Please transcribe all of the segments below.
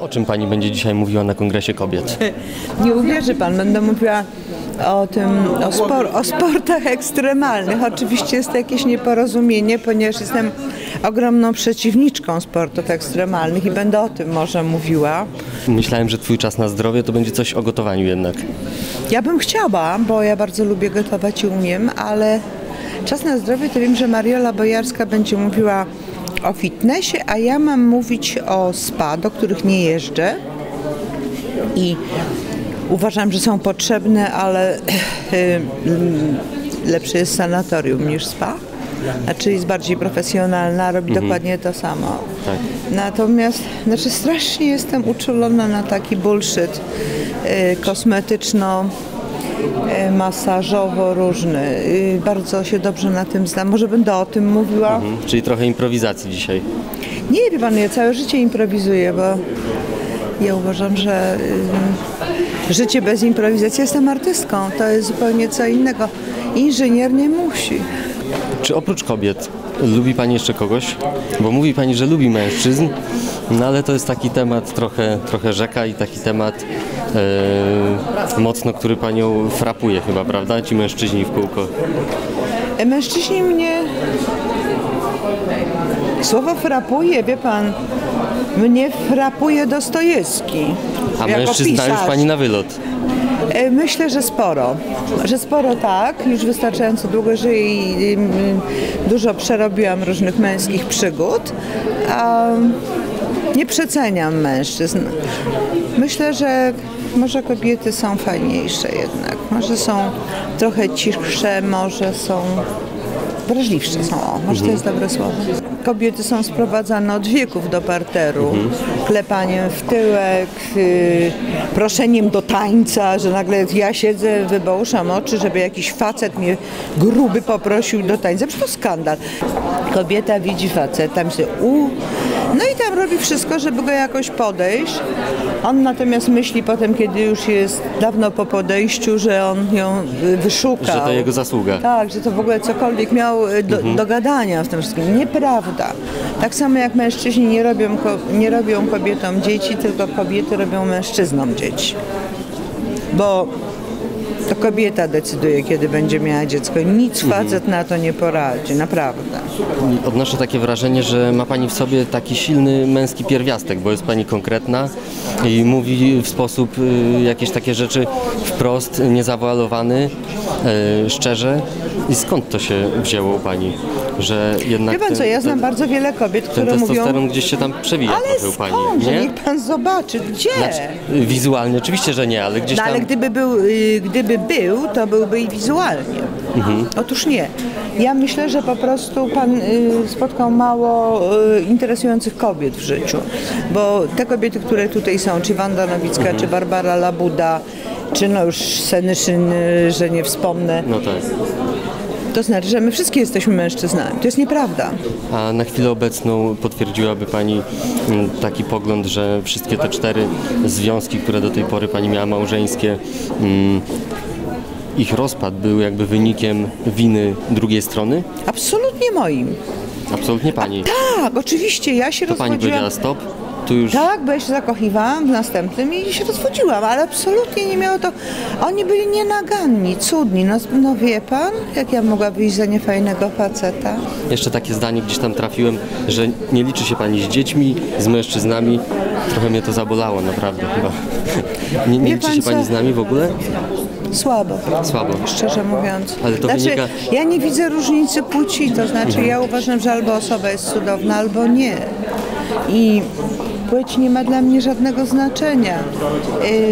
O czym pani będzie dzisiaj mówiła na Kongresie Kobiet? Nie uwierzy pan, będę mówiła o tym, o, spor, o sportach ekstremalnych. Oczywiście jest to jakieś nieporozumienie, ponieważ jestem ogromną przeciwniczką sportów ekstremalnych i będę o tym może mówiła. Myślałem, że twój czas na zdrowie to będzie coś o gotowaniu jednak. Ja bym chciała, bo ja bardzo lubię gotować i umiem, ale czas na zdrowie to wiem, że Mariola Bojarska będzie mówiła o fitnessie, a ja mam mówić o spa, do których nie jeżdżę i uważam, że są potrzebne, ale lepsze jest sanatorium niż spa. Znaczy jest bardziej profesjonalna, robi dokładnie to samo. Tak. Natomiast znaczy strasznie jestem uczulona na taki bullshit y, kosmetyczno masażowo różny. Y, bardzo się dobrze na tym znam. Może będę o tym mówiła. Mhm. Czyli trochę improwizacji dzisiaj. Nie, wie pan, ja całe życie improwizuję, bo ja uważam, że y, życie bez improwizacji jestem artystką. To jest zupełnie co innego. Inżynier nie musi. Czy oprócz kobiet lubi pani jeszcze kogoś? Bo mówi pani, że lubi mężczyzn, no ale to jest taki temat trochę, trochę rzeka i taki temat e, mocno, który panią frapuje chyba, prawda? Ci mężczyźni w kółko. E, Mężczyźni mnie. Słowo frapuje, wie pan. Mnie frapuje Dostojewski. A jako mężczyzn zna już pisarz. pani na wylot. E, Myślę, że sporo. Że sporo tak, już wystarczająco długo żyję i dużo przerobiłam różnych męskich przygód. Nie przeceniam mężczyzn. Myślę, że może kobiety są fajniejsze jednak. Może są trochę cichsze, może są wrażliwsze są, o, może to jest dobre słowo. Kobiety są sprowadzane od wieków do parteru, klepaniem w tyłek, y, proszeniem do tańca, że nagle ja siedzę, wybałuszam oczy, żeby jakiś facet mnie gruby poprosił do tańca. Przecież to skandal. Kobieta widzi faceta, myśli, u, no i tam robi wszystko, żeby go jakoś podejść. On natomiast myśli potem, kiedy już jest dawno po podejściu, że on ją y, wyszukał. Że to jego zasługa. Tak, że to w ogóle cokolwiek miał y, do, do gadania w tym wszystkim. Nieprawda. Tak samo jak mężczyźni nie robią, nie robią kobietom dzieci, tylko kobiety robią mężczyznom dzieci. Bo to kobieta decyduje, kiedy będzie miała dziecko. Nic facet na to nie poradzi, naprawdę. Odnoszę takie wrażenie, że ma Pani w sobie taki silny męski pierwiastek, bo jest Pani konkretna i mówi w sposób y, jakieś takie rzeczy wprost, niezawalowany, y, szczerze. I skąd to się wzięło u Pani, że jednak Wie pan ten, co, ja znam ten, bardzo wiele kobiet, ten które mówią... testosteron gdzieś się tam przewija Ale u Pani, nie? Niech pan zobaczy. Gdzie? Znaczy, wizualnie oczywiście, że nie, ale gdzieś No tam... ale gdyby był, y, gdyby był, to byłby i wizualnie. Otóż nie. Ja myślę, że po prostu pan y, spotkał mało y, interesujących kobiet w życiu. Bo te kobiety, które tutaj są, czy Wanda Nowicka, czy Barbara Labuda, czy no już Senyszyn, że nie wspomnę, No tak. To znaczy, że my wszystkie jesteśmy mężczyznami. To jest nieprawda. A na chwilę obecną potwierdziłaby Pani mm, taki pogląd, że wszystkie te cztery związki, które do tej pory Pani miała małżeńskie, mm, ich rozpad był jakby wynikiem winy drugiej strony? Absolutnie moim. Absolutnie Pani. Tak, oczywiście, ja się To Pani rozwodziłam. powiedziała stop, już... Tak, bo ja się zakochiwałam w następnym i się rozwodziłam, ale absolutnie nie miało to. Oni byli nienaganni, cudni. No, no wie pan, jak ja mogła wyjść za niefajnego faceta? Jeszcze takie zdanie gdzieś tam trafiłem, że nie liczy się Pani z dziećmi, z mężczyznami. Trochę mnie to zabolało, naprawdę chyba. Nie, nie liczy się Pani z nami w ogóle? Słabo. Słabo. Szczerze mówiąc. Ale to znaczy, wynika- ja nie widzę różnicy płci, to znaczy ja uważam, że albo osoba jest cudowna, albo nie. I płeć nie ma dla mnie żadnego znaczenia.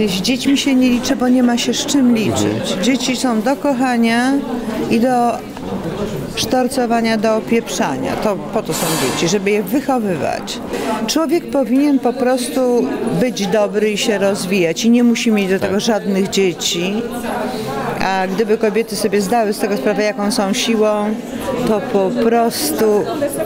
Yy, Z dziećmi się nie liczę, bo nie ma się z czym liczyć. Dzieci są do kochania i do sztorcowania, do opieprzania. To po to są dzieci, żeby je wychowywać. Człowiek powinien po prostu być dobry i się rozwijać i nie musi mieć do tego żadnych dzieci. A gdyby kobiety sobie zdały z tego sprawę, jaką są siłą, to po prostu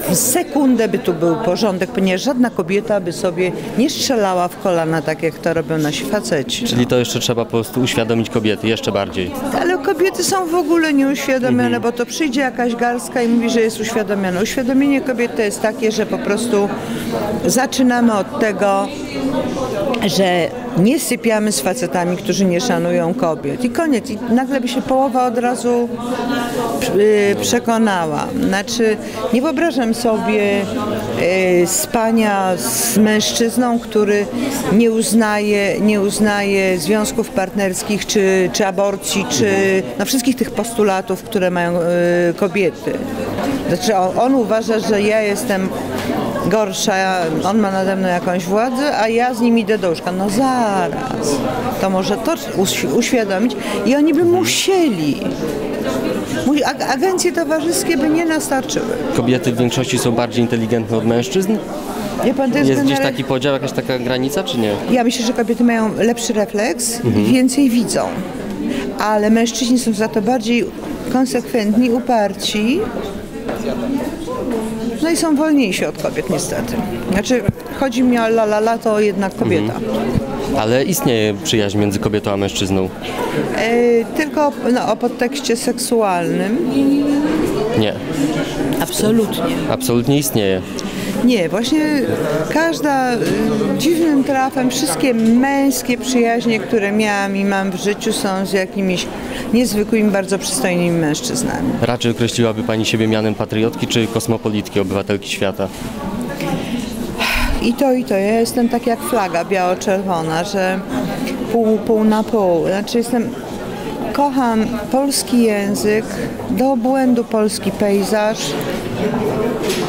w sekundę by tu był porządek, ponieważ żadna kobieta by sobie nie strzelała w kolana tak jak to robią nasi faceci. Czyli to jeszcze trzeba po prostu uświadomić kobiety jeszcze bardziej. Ale kobiety są w ogóle nieuświadomione, bo to przyjdzie jakaś garstka i mówi, że jest uświadomiona. Uświadomienie kobiet to jest takie, że po prostu zaczynamy od tego, że nie sypiamy z facetami, którzy nie szanują kobiet. I koniec. I nagle by się połowa od razu y, przekonała. Znaczy, nie wyobrażam sobie spania z mężczyzną, który nie uznaje, nie uznaje związków partnerskich, czy, czy aborcji, czy no, wszystkich tych postulatów, które mają y, kobiety. Znaczy, on, on uważa, że ja jestem gorsza, on ma nade mną jakąś władzę, a ja z nim idę do łóżka. No zaraz, to może to uś- uświadomić i oni by musieli. Ag- Agencje towarzyskie by nie nastarczyły. Kobiety w większości są bardziej inteligentne od mężczyzn? Pan, jest, Jest gdzieś taki podział, jakaś taka granica, czy nie? Ja myślę, że kobiety mają lepszy refleks i więcej widzą. Ale mężczyźni są za to bardziej konsekwentni, uparci. No i są wolniejsi od kobiet niestety. Znaczy, chodzi mi o la la la, to jednak kobieta. Ale istnieje przyjaźń między kobietą a mężczyzną. E, tylko no, o podtekście seksualnym. Nie, Absolutnie. absolutnie istnieje. Nie, właśnie każda y, dziwnym trafem, wszystkie męskie przyjaźnie, które miałam i mam w życiu są z jakimiś niezwykłymi, bardzo przystojnymi mężczyznami. Raczej określiłaby Pani siebie mianem patriotki czy kosmopolitki, obywatelki świata? I to, i to. Ja jestem tak jak flaga biało-czerwona, że pół, pół na pół. Znaczy jestem... Kocham polski język, do obłędu polski pejzaż.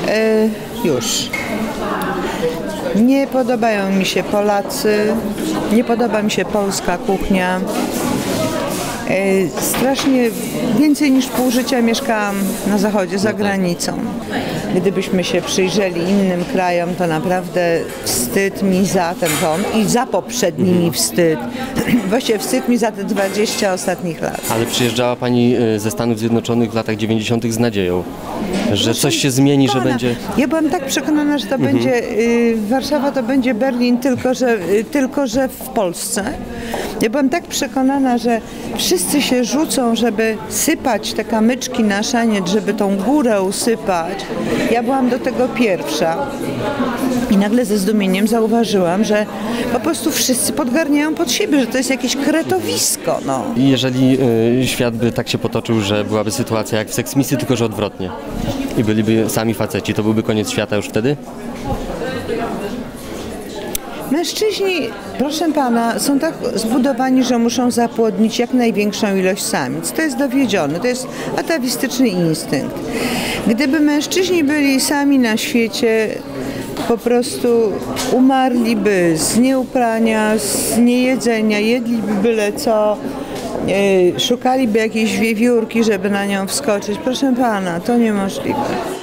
E, już. Nie podobają mi się Polacy, nie podoba mi się polska kuchnia. E, Strasznie więcej niż pół życia mieszkałam na zachodzie, za granicą. Gdybyśmy się przyjrzeli innym krajom, to naprawdę wstyd mi za ten rząd i za poprzednimi wstyd. Właściwie wstyd mi za te 20 ostatnich lat. Ale przyjeżdżała Pani y, ze Stanów Zjednoczonych w latach 90. z nadzieją, że coś się zmieni, że będzie... Ja byłam tak przekonana, że to będzie y, Warszawa to będzie Berlin, tylko że, y, tylko że w Polsce. Ja byłam tak przekonana, że wszyscy się rzucą, żeby sypać te kamyczki na szaniec, żeby tą górę usypać. Ja byłam do tego pierwsza. I nagle ze zdumieniem zauważyłam, że po prostu wszyscy podgarniają pod siebie, że to jest jakieś kretowisko. No. I jeżeli y, świat by tak się potoczył, że byłaby sytuacja jak w Seksmisji, tylko że odwrotnie i byliby sami faceci, to byłby koniec świata już wtedy? Mężczyźni, proszę pana, są tak zbudowani, że muszą zapłodnić jak największą ilość samic. To jest dowiedzione, to jest atawistyczny instynkt. Gdyby mężczyźni byli sami na świecie, po prostu umarliby z nieuprania, z niejedzenia, jedliby byle co, szukaliby jakiejś wiewiórki, żeby na nią wskoczyć. Proszę pana, to niemożliwe.